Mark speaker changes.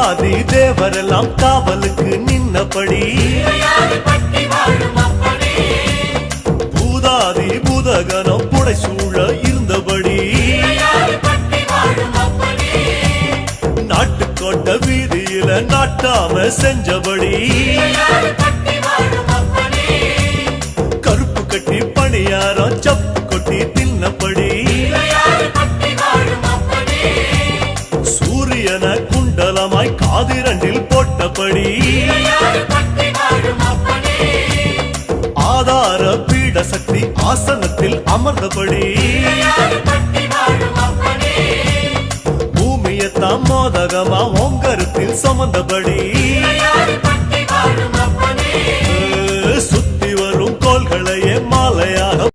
Speaker 1: தேவாதி தேவரெல்லாம் காவலுக்கு நின்னபடி. பூதாதி பூதகனம் புடைசூழ இருந்தபடி. நாட்டுக்கோட்ட வீதியில நாட்டாம செஞ்சபடி. கருப்பு கட்டி பணியாரம் சப்பு கொட்டி தின்னபடி. சூரியன குண்டலமாய் காதிரண்டில் போட்டபடி. ஆதார பீட சக்தி ஆசனத்தில் அமர்ந்தபடி. பூமியத்தாம் மோதகமா ஓங்கருத்தில் சுமந்தபடி. சுத்தி வரும் கோள்களையே மாலையாக